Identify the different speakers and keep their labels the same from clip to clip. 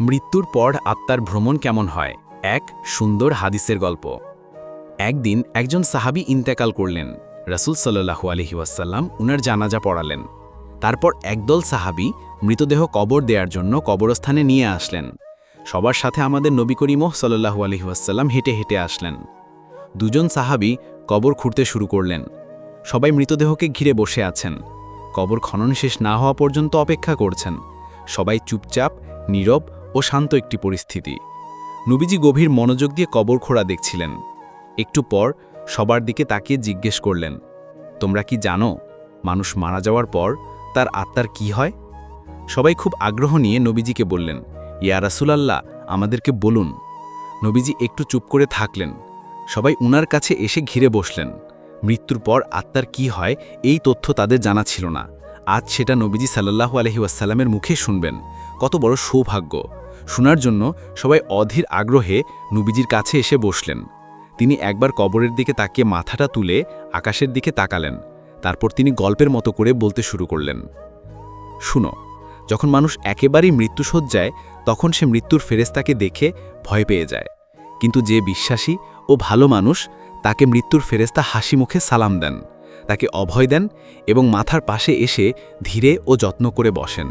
Speaker 1: মৃত্যুর পর আত্মার ভ্রমণ কেমন হয়? এক, সুন্দর হাদিসের গল্প। একদিন একজন সাহাবী ইন্তেকাল করলেন। রাসূল সাল্লাহু আলহি ওয়াসাল্লাম উনার জানাজা পড়ালেন। তারপর একদল সাহাবী মৃতদেহ কবর দেওয়ার জন্য কবরস্থানে নিয়ে আসলেন। সবার সাথে আমাদের নবী করিমহ সাল্লাহু আলহি ওয়াসাল্লাম হেঁটে হেঁটে আসলেন। দুজন সাহাবী কবর খুঁড়তে শুরু করলেন। সবাই মৃতদেহকে ঘিরে বসে আছেন। কবর খনন শেষ না হওয়া পর্যন্ত অপেক্ষা করছেন। সবাই চুপচাপ, নীরব ও শান্ত একটি পরিস্থিতি। নবীজি গভীর মনোযোগ দিয়ে কবর খোঁড়া দেখছিলেন। একটু পর সবার দিকে তাকিয়ে জিজ্ঞেস করলেন, তোমরা কি জানো, মানুষ মারা যাওয়ার পর তার আত্মার কি হয়? সবাই খুব আগ্রহ নিয়ে নবীজিকে বললেন, ইয়া রাসুলাল্লাহ, আমাদেরকে বলুন। নবীজি একটু চুপ করে থাকলেন। সবাই উনার কাছে এসে ঘিরে বসলেন, মৃত্যুর পর আত্মার কি হয়, এই তথ্য তাদের জানা ছিল না। আজ সেটা নবীজি সাল্লাহু আলহি ওয়াসাল্লামের মুখে শুনবেন। কত বড় সৌভাগ্য। শোনার জন্য সবাই অধীর আগ্রহে নবীজির কাছে এসে বসলেন। তিনি একবার কবরের দিকে তাকিয়ে মাথাটা তুলে আকাশের দিকে তাকালেন। তারপর তিনি গল্পের মতো করে বলতে শুরু করলেন। শুনো, যখন মানুষ একেবারেই মৃত্যুসজ্জায় তখন সে মৃত্যুর ফেরেস্তাকে দেখে ভয় পেয়ে যায়। কিন্তু যে বিশ্বাসী ও ভালো মানুষ তাকে মৃত্যুর ফেরেস্তা হাসি মুখে সালাম দেন, তাকে অভয় দেন এবং মাথার পাশে এসে ধীরে ও যত্ন করে বসেন।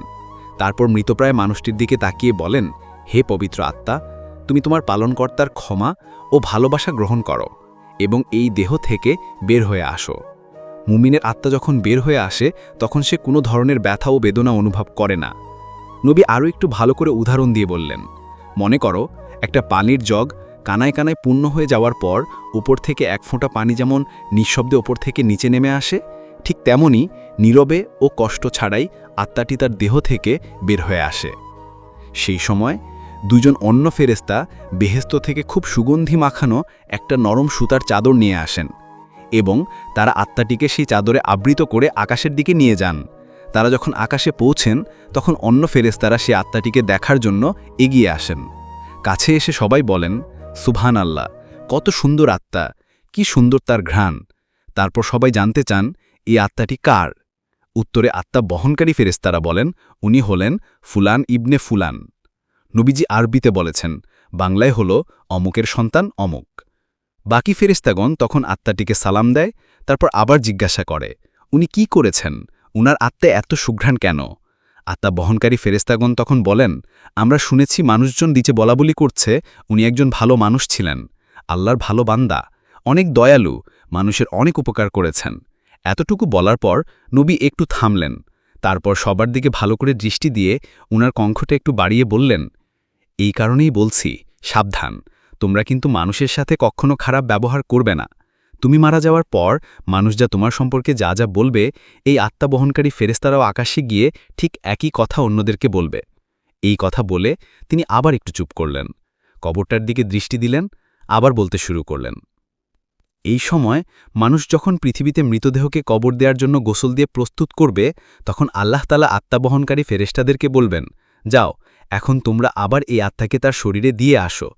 Speaker 1: তারপর মৃতপ্রায় মানুষটির দিকে তাকিয়ে বলেন হে পবিত্র আত্মা, তুমি তোমার পালনকর্তার ক্ষমা ও ভালোবাসা গ্রহণ করো এবং এই দেহ থেকে বের হয়ে আসো। মুমিনের আত্মা যখন বের হয়ে আসে, তখন সে কোনো ধরনের ব্যথা ও বেদনা অনুভব করে না। নবী আরও একটু ভালো করে উদাহরণ দিয়ে বললেন, মনে করো, একটা পানির জগ কানায় কানায় পূর্ণ হয়ে যাওয়ার পর উপর থেকে এক ফোঁটা পানি যেমন নিঃশব্দে ওপর থেকে নিচে নেমে আসে, ঠিক তেমনি নীরবে ও কষ্ট ছাড়াই আত্মাটি তার দেহ থেকে বের হয়ে আসে। সেই সময় দুজন অন্য ফেরেস্তা বেহেস্ত থেকে খুব সুগন্ধি মাখানো একটা নরম সুতার চাদর নিয়ে আসেন এবং তারা আত্মাটিকে সেই চাদরে আবৃত করে আকাশের দিকে নিয়ে যান। তারা যখন আকাশে পৌঁছেন, তখন অন্য ফেরেস্তারা সেই আত্মাটিকে দেখার জন্য এগিয়ে আসেন। কাছে এসে সবাই বলেন সুবহান আল্লাহ কত সুন্দর আত্মা, কি সুন্দর তার ঘ্রাণ। তারপর সবাই জানতে চান, এই আত্মাটি কার? উত্তরে আত্মা বহনকারী ফেরেস্তারা বলেন, উনি হলেন ফুলান ইবনে ফুলান। নবীজি আরবিতে বলেছেন, বাংলায় হল অমুকের সন্তান অমুক। বাকি ফেরেস্তাগণ তখন আত্মাটিকে সালাম দেয়, তারপর আবার জিজ্ঞাসা করে, উনি কি করেছেন? উনার আত্মা এত সুঘ্রাণ কেন? আত্মা বহনকারী ফেরেস্তাগণ তখন বলেন, আমরা শুনেছি মানুষজন দিচে বলাবলি করছে, উনি একজন ভালো মানুষ ছিলেন, আল্লাহর ভালো বান্দা, অনেক দয়ালু, মানুষের অনেক উপকার করেছেন। এতটুকু বলার পর নবী একটু থামলেন, তারপর সবার দিকে ভালো করে দৃষ্টি দিয়ে উনার কঙ্খটা একটু বাড়িয়ে বললেন এই কারণেই বলছি, সাবধান। তোমরা কিন্তু মানুষের সাথে কখনো খারাপ ব্যবহার করবে না। তুমি মারা যাওয়ার পর মানুষ যা তোমার সম্পর্কে যা যা বলবে, এই আত্মা বহনকারী ফেরেস্তারাও আকাশে গিয়ে ঠিক একই কথা অন্যদেরকে বলবে। এই কথা বলে তিনি আবার একটু চুপ করলেন। কবরটার দিকে দৃষ্টি দিলেন, আবার বলতে শুরু করলেন। এই সময় মানুষ যখন পৃথিবীতে মৃতদেহকে কবর দেওয়ার জন্য গোসল দিয়ে প্রস্তুত করবে, তখন আল্লাহ আত্মাবহনকারী ফেরেস্তাদেরকে বলবেন, যাও এখন তোমরা আবার এই আত্মাকে তার শরীরে দিয়ে আসো।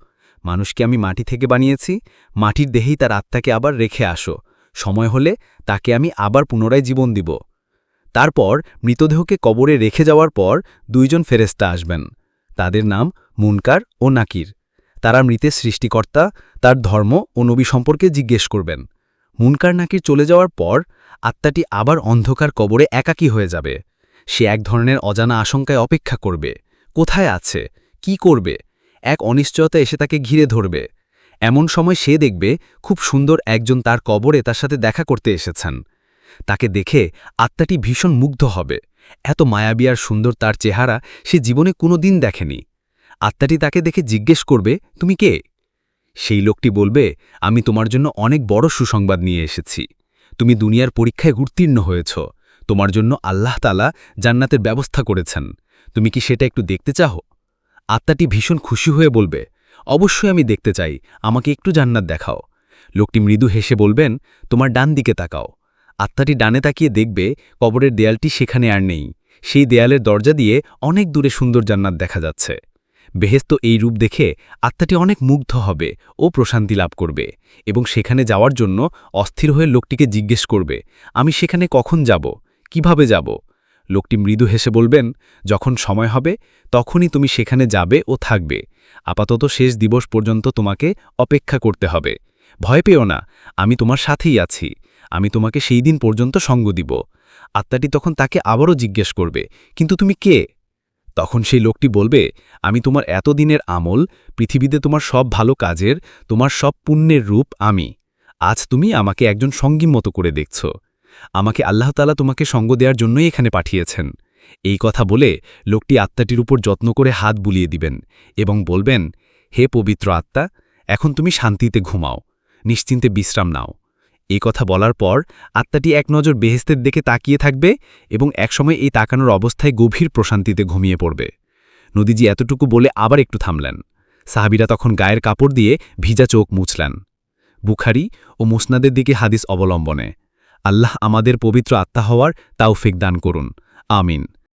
Speaker 1: মানুষকে আমি মাটি থেকে বানিয়েছি, মাটির দেহেই তার আত্মাকে আবার রেখে আসো। সময় হলে তাকে আমি আবার পুনরায় জীবন দিব। তারপর মৃতদেহকে কবরে রেখে যাওয়ার পর দুইজন ফেরেস্তা আসবেন। তাদের নাম মুনকার ও নাকির। তারা মৃতের সৃষ্টিকর্তা, তার ধর্ম ও নবী সম্পর্কে জিজ্ঞেস করবেন। মুনকার নাকির চলে যাওয়ার পর আত্মাটি আবার অন্ধকার কবরে একাকী হয়ে যাবে। সে এক ধরনের অজানা আশঙ্কায় অপেক্ষা করবে। কোথায় আছে? কি করবে? এক অনিশ্চয়তা এসে তাকে ঘিরে ধরবে। এমন সময় সে দেখবে খুব সুন্দর একজন তার কবরে তার সাথে দেখা করতে এসেছেন। তাকে দেখে আত্মাটি ভীষণ মুগ্ধ হবে। এত মায়াবী আর সুন্দর তার চেহারা সে জীবনে কোনো দিন দেখেনি। আত্মাটি তাকে দেখে জিজ্ঞেস করবে, তুমি কে? সেই লোকটি বলবে, আমি তোমার জন্য অনেক বড় সুসংবাদ নিয়ে এসেছি। তুমি দুনিয়ার পরীক্ষায় উত্তীর্ণ হয়েছ। তোমার জন্য আল্লাহ তালা জান্নাতের ব্যবস্থা করেছেন। তুমি কি সেটা একটু দেখতে চাও আত্মাটি ভীষণ খুশি হয়ে বলবে, অবশ্যই আমি দেখতে চাই, আমাকে একটু জান্নাত দেখাও। লোকটি মৃদু হেসে বলবেন, তোমার ডান দিকে তাকাও। আত্মাটি ডানে তাকিয়ে দেখবে, কবরের দেয়ালটি সেখানে আর নেই। সেই দেয়ালের দরজা দিয়ে অনেক দূরে সুন্দর জান্নাত দেখা যাচ্ছে। বেহেস্ত এই রূপ দেখে আত্মাটি অনেক মুগ্ধ হবে ও প্রশান্তি লাভ করবে এবং সেখানে যাওয়ার জন্য অস্থির হয়ে লোকটিকে জিজ্ঞেস করবে, আমি সেখানে কখন যাব? কীভাবে যাব? লোকটি মৃদু হেসে বলবেন, যখন সময় হবে, তখনই তুমি সেখানে যাবে ও থাকবে। আপাতত শেষ দিবস পর্যন্ত তোমাকে অপেক্ষা করতে হবে। ভয় পেও না, আমি তোমার সাথেই আছি। আমি তোমাকে সেই দিন পর্যন্ত সঙ্গ দিব। আত্মাটি তখন তাকে আবারও জিজ্ঞেস করবে, কিন্তু তুমি কে? তখন সেই লোকটি বলবে, আমি তোমার এতদিনের আমল, পৃথিবীতে তোমার সব ভালো কাজের, তোমার সব পুণ্যের রূপ আমি। আজ তুমি আমাকে একজন সঙ্গী মতো করে দেখছ। আমাকে আল্লাহ তালা তোমাকে সঙ্গ দেওয়ার জন্যই এখানে পাঠিয়েছেন। এই কথা বলে লোকটি আত্মাটির উপর যত্ন করে হাত বুলিয়ে দিবেন এবং বলবেন, হে পবিত্র আত্মা, এখন তুমি শান্তিতে ঘুমাও, নিশ্চিন্তে বিশ্রাম নাও। এই কথা বলার পর আত্মাটি এক নজর বেহেস্তের দিকে তাকিয়ে থাকবে এবং একসময় এই তাকানোর অবস্থায় গভীর প্রশান্তিতে ঘুমিয়ে পড়বে। নদীজি এতটুকু বলে আবার একটু থামলেন। সাহাবিরা তখন গায়ের কাপড় দিয়ে ভিজা চোখ মুছলেন। বুখারি ও মুসনাদের দিকে হাদিস অবলম্বনে। আল্লাহ আমাদের পবিত্র আত্মা হওয়ার তাওফিক দান করুন। আমিন।